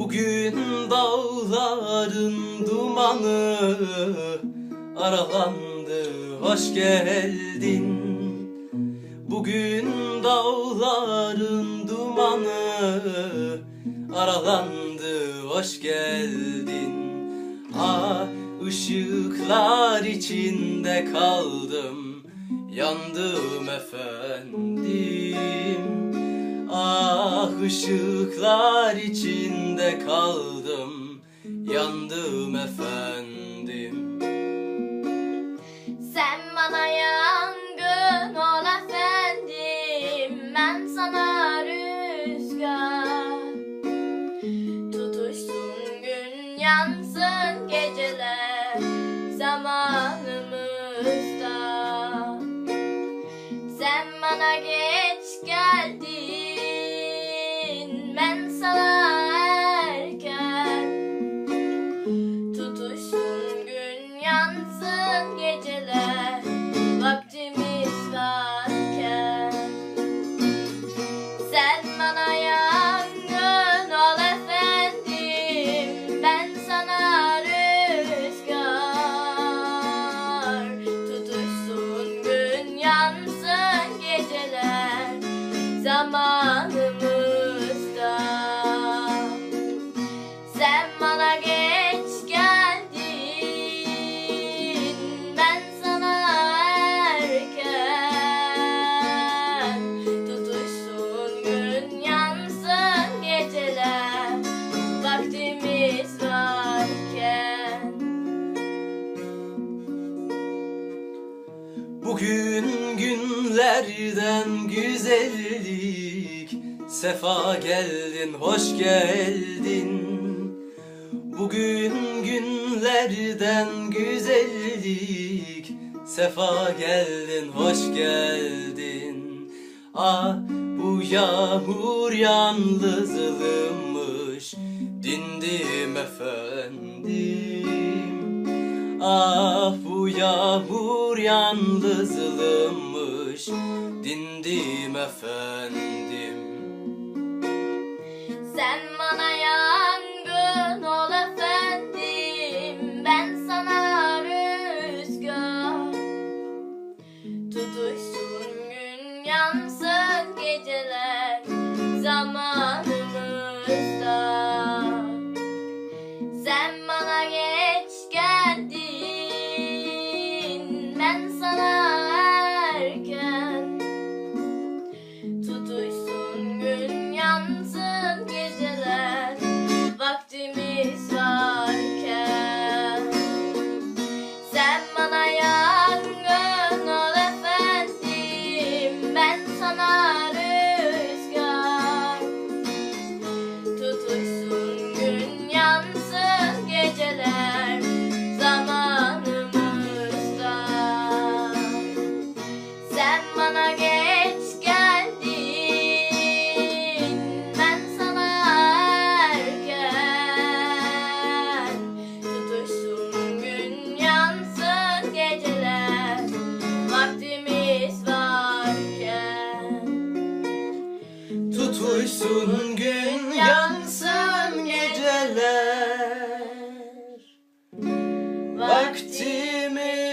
Bugün dağların dumanı aralandı hoş geldin. Bugün dağların dumanı aralandı hoş geldin. Ah ışıklar içinde kaldım yandım efendim ışıklar içinde kaldım yandım efendim. Sen bana yangın ol efendim Ben sana rüzgar. Tutuşsun gün yansın geceler Bugün günlerden güzellik. Sefa geldin, hoş geldin. Bugün günlerden güzellik. Sefa geldin, hoş geldin. Ah bu yağmur yalnızlığımmış Dindim efendim yalnızlığımmış Dindim efendim. Sen bana yangın ol efendim Ben sana rüzgar. Tutuşsun gün yansın geceler Zamanımızda sana Tutuşsun gün yansın geceler. Vaktimiz